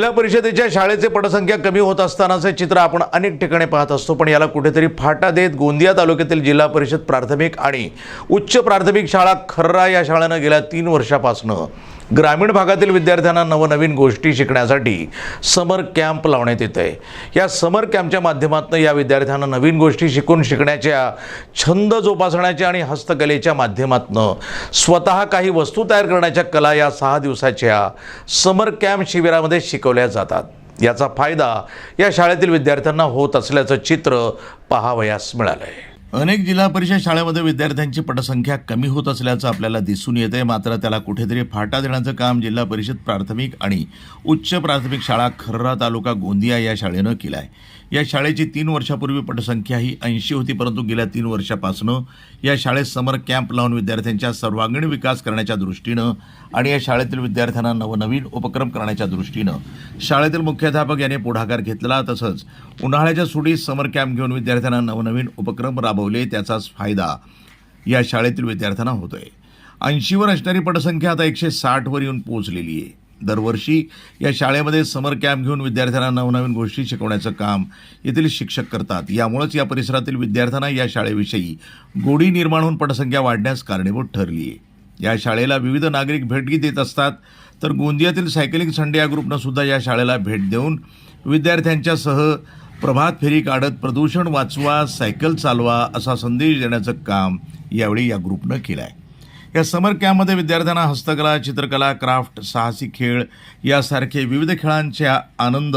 जिल्हा परिषदेच्या शाळेचे पटसंख्या कमी होत असतानाचे चित्र आपण अनेक ठिकाणी पाहत असतो पण याला कुठेतरी फाटा देत गोंदिया तालुक्यातील जिल्हा परिषद प्राथमिक आणि उच्च प्राथमिक शाळा खर्रा या शाळेनं गेल्या तीन वर्षापासनं. ग्रामीण भागातील विद्यार्थ्यांना नवनवीन गोष्टी शिकण्यासाठी समर कॅम्प लावण्यात येत आहे या समर कॅम्पच्या माध्यमातून या विद्यार्थ्यांना नवीन गोष्टी शिकून शिकण्याच्या छंद जोपासण्याच्या आणि हस्तकलेच्या माध्यमातून स्वतः काही वस्तू तयार करण्याच्या कला या सहा दिवसाच्या समर कॅम्प शिबिरामध्ये शिकवल्या जातात. याचा फायदा या शाळेतील विद्यार्थ्यांना होत असल्याचं चित्र पाहावयास मिळालं आहे अनेक जिल्हा परिषद शाळेमध्ये विद्यार्थ्यांची पटसंख्या कमी होत असल्याचं आपल्याला दिसून येते मात्र त्याला कुठेतरी फाटा देण्याचं काम जिल्हा परिषद प्राथमिक आणि उच्च प्राथमिक शाळा खर्रा तालुका गोंदिया या शाळेनं केलं आहे या शाळेची तीन वर्षापूर्वी पटसंख्या ही ऐंशी होती परंतु गेल्या तीन वर्षापासनं या शाळेत समर कॅम्प लावून विद्यार्थ्यांच्या सर्वांगीण विकास करण्याच्या दृष्टीनं आणि या शाळेतील विद्यार्थ्यांना नवनवीन उपक्रम करण्याच्या दृष्टीनं शाळेतील मुख्याध्यापक यांनी पुढाकार घेतला. तसंच उन्हाळ्याच्या सुटीत समर कॅम्प घेऊन विद्यार्थ्यांना नवनवीन उपक्रम राबवले त्याचाच फायदा या शाळेतील विद्यार्थ्यांना होतोय. ऐंशीवर असणारी पटसंख्या आता एकशे साठवर येऊन पोहोचलेली आहे. दरवर्षी या शाळेमध्ये समर कॅम्प घेऊन विद्यार्थ्यांना नवनवीन गोष्टी शिकवण्याचं काम येथील शिक्षक करतात. यामुळेच या परिसरातील विद्यार्थ्यांना या शाळेविषयी गोडी निर्माण होऊन पटसंख्या वाढण्यास कारणीभूत ठरली आहे. या शाळेला विविध नागरिक भेटगी देत असतात. तर गोंदियातील सायकलिंग संडे या ग्रुपनं सुद्धा या शाळेला भेट देऊन विद्यार्थ्यांच्यासह प्रभात फेरी काढत प्रदूषण वाचवा सायकल चालवा असा संदेश देण्याचं काम यावेळी या ग्रुपनं केलं आहे या समर कॅम्पमध्ये विद्यार्थ्यांना हस्तकला चित्रकला क्राफ्ट साहसी खेळ यासारखे विविध खेळांच्या आनंद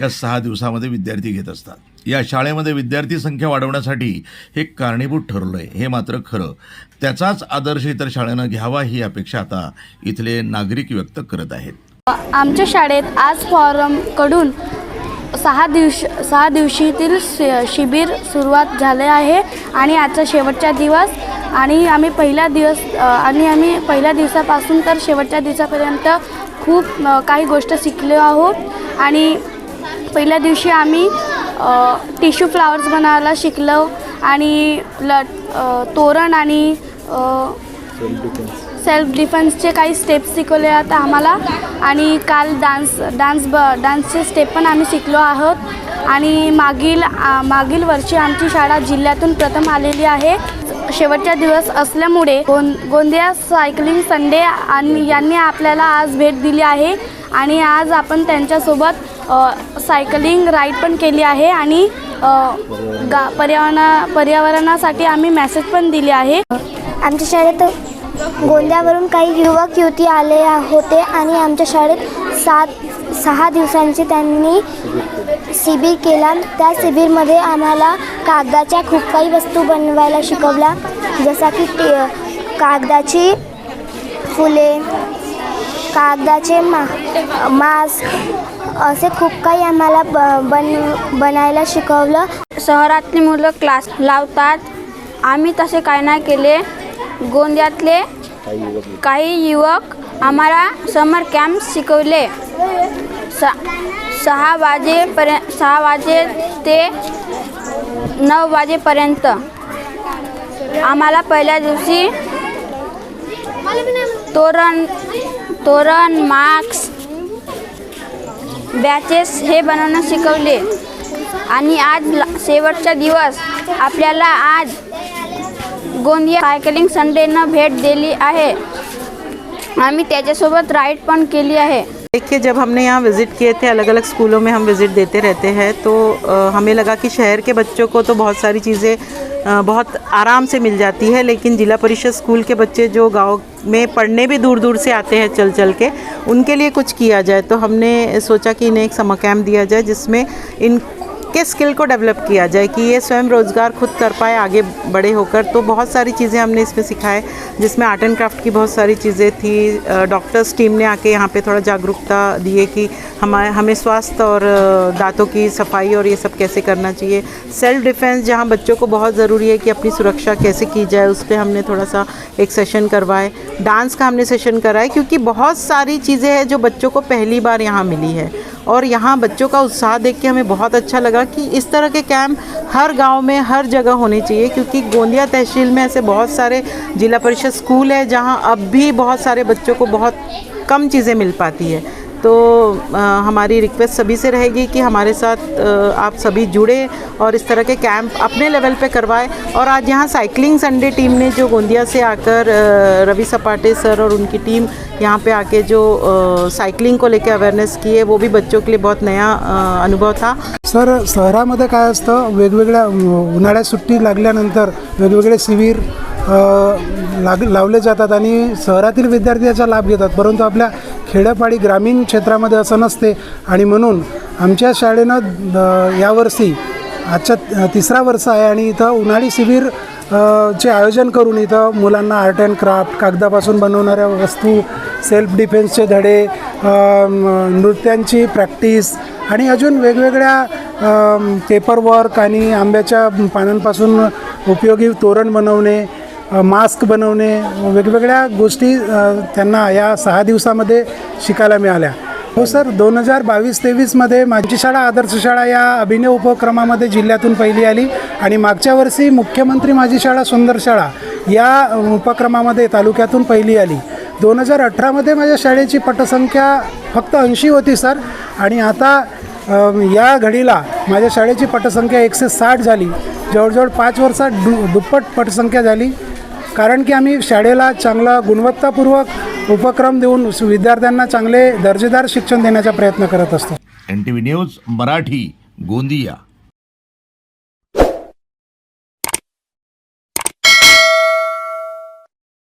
या सहा दिवसामध्ये विद्यार्थी घेत असतात. या शाळेमध्ये विद्यार्थी संख्या वाढवण्यासाठी हे कारणीभूत ठरलं आहे हे मात्र खरं. त्याचाच आदर्श इतर शाळेनं घ्यावा ही अपेक्षा आता इथले नागरिक व्यक्त करत आहेत. आमच्या शाळेत आज फॉरमकडून सहा दिवशी सहा दिवशीतील शिबिर सुरुवात झाले आहे आणि आजचा शेवटचा दिवस आणि आम्ही पहिला दिवस आणि आम्ही पहिल्या दिवसापासून तर शेवटच्या दिवसापर्यंत खूप काही गोष्ट शिकलो आहोत. आणि पहिल्या दिवशी आम्ही टिश्यू फ्लावर्स बनवायला शिकलो आणि ल तोरण आणि सेल्फ डिफेन्सचे काही स्टेप्स शिकवले आता आम्हाला. आणि काल डान्स डान्स ब डान्सचे स्टेप पण आम्ही शिकलो आहोत. आणि मागील आ, मागील वर्षी आमची शाळा जिल्ह्यातून प्रथम आलेली आहे. शेवटचा दिवस असल्यामुळे गों गोंदिया सायकलिंग संडे आणि यांनी आपल्याला आज भेट दिली आहे. आणि आज आपण त्यांच्यासोबत सायकलिंग राईड पण केली आहे आणि गा पर्यावरणा पर्यावरणासाठी आम्ही मेसेज पण दिले आहे. आमच्या शाळेत गोंद्यावरून काही युवक युवती आले होते आणि आमच्या शाळेत सात सहा दिवसांची त्यांनी शिबिर केला. त्या शिबिरमध्ये आम्हाला कागदाच्या खूप काही वस्तू बनवायला शिकवल्या. जसा की ते कागदाची फुले कागदाचे मा मास्क असे खूप काही आम्हाला ब बन बनायला शिकवलं. शहरातली मुलं क्लास लावतात. आम्ही तसे काय नाही केले. गोंदियातले काही युवक आम्हाला समर कॅम्प शिकवले. सा सहा वाजेपर्यंत सहा वाजे ते नऊ वाजेपर्यंत. आम्हाला पहिल्या दिवशी तोरण तोरण मास्क बॅचेस हे बनवणं शिकवले. आणि आज ला- शेवटचा दिवस. आपल्याला आज गोंदिया सायकलिंग संडेनं भेट दिली आहे. आम्ही त्याच्यासोबत राईड पण केली आहे. देखिए, जब हमने यहाँ विज़िट किए थे अलग अलग स्कूलों में हम विज़िट देते रहते हैं तो हमें लगा कि शहर के बच्चों को तो बहुत सारी चीज़ें बहुत आराम से मिल जाती है, लेकिन जिला परिषद स्कूल के बच्चे जो गाँव में पढ़ने भी दूर दूर से आते हैं चल चल के, उनके लिए कुछ किया जाए तो हमने सोचा कि इन्हें एक समर कैम्प दिया जाए, जिसमें इन के स्किल को डेवलप किया जाए कि ये स्वयं रोज़गार खुद कर पाए, आगे बड़े होकर? तो बहुत सारी चीज़ें हमने इसमें सिखाए, जिसमें आर्ट एंड क्राफ्ट की बहुत सारी चीज़ें थी। डॉक्टर्स टीम ने आके यहाँ पे थोड़ा जागरूकता दिए कि हमारे, हमें स्वास्थ्य और दांतों की सफ़ाई और ये सब कैसे करना चाहिए। सेल्फ डिफेंस जहाँ बच्चों को बहुत ज़रूरी है कि अपनी सुरक्षा कैसे की जाए, उस पर हमने थोड़ा सा एक सेशन करवाए। डांस का हमने सेशन कराए, क्योंकि बहुत सारी चीज़ें हैं जो बच्चों को पहली बार यहाँ मिली है। और यहाँ बच्चों का उत्साह देख के हमें बहुत अच्छा लगा कि इस तरह के कैंप हर गाँव में, हर जगह होने चाहिए, क्योंकि गोंदिया तहसील में ऐसे बहुत सारे जिला परिषद स्कूल है जहाँ अब भी बहुत सारे बच्चों को बहुत कम चीज़ें मिल पाती है। तो आ, हमारी रिक्वेस्ट सभी से रहेगी कि हमारे साथ आ, आप सभी जुड़े और इस तरह के कैंप अपने लेवल पे करवाएं। और आज यहाँ साइकिलिंग संडे टीम ने जो गोंदिया से आकर रवि सपाटे सर और उनकी टीम यहाँ पे आके जो अ, साइकिलिंग को लेकर अवेयरनेस की है वो भी बच्चों के लिए बहुत नया अनुभव था। सर शहरामध्ये काय असतं? वेगवेगळ्या उन्हाळ्यात सुट्टी लागल्यानंतर वेगवेगळे शिबिर लाग लावले जातात आणि शहरातील विद्यार्थी याचा लाभ घेतात. परंतु आपल्या खेड्यापाडी ग्रामीण क्षेत्रामध्ये असं नसते. आणि म्हणून आमच्या शाळेनं यावर्षी आजच्या तिसरा वर्ष आहे आणि इथं उन्हाळी शिबिर चे आयोजन करून इथं मुलांना आर्ट अँड क्राफ्ट कागदापासून बनवणाऱ्या वस्तू सेल्फ डिफेन्सचे धडे नृत्यांची प्रॅक्टिस आणि अजून वेगवेगळ्या पेपर वर्क आणि आंब्याच्या पानांपासून उपयोगी तोरण बनवणे मास्क बनवणे वेगवेगळ्या गोष्टी त्यांना या सहा दिवसामध्ये शिकायला मिळाल्या. हो सर दोन हजार बावीस तेवीसमध्ये माझी शाळा आदर्श शाळा या अभिनय उपक्रमामध्ये जिल्ह्यातून पहिली आली आणि मागच्या वर्षी मुख्यमंत्री माझी शाळा सुंदर शाळा या उपक्रमामध्ये तालुक्यातून पहिली आली. दोन हजार अठरामध्ये माझ्या शाळेची पटसंख्या फक्त ऐंशी होती सर आणि आता या घडीला माझ्या शाळेची पटसंख्या एकशे साठ झाली. जवळजवळ पाच वर्षात दु दुप्पट पटसंख्या झाली. कारण की आम्ही शाळेला चांगला गुणवत्तापूर्वक उपक्रम देऊन विद्यार्थ्यांना चांगले दर्जेदार शिक्षण देण्याचा प्रयत्न करत असतो. N T V news Marathi Gondia.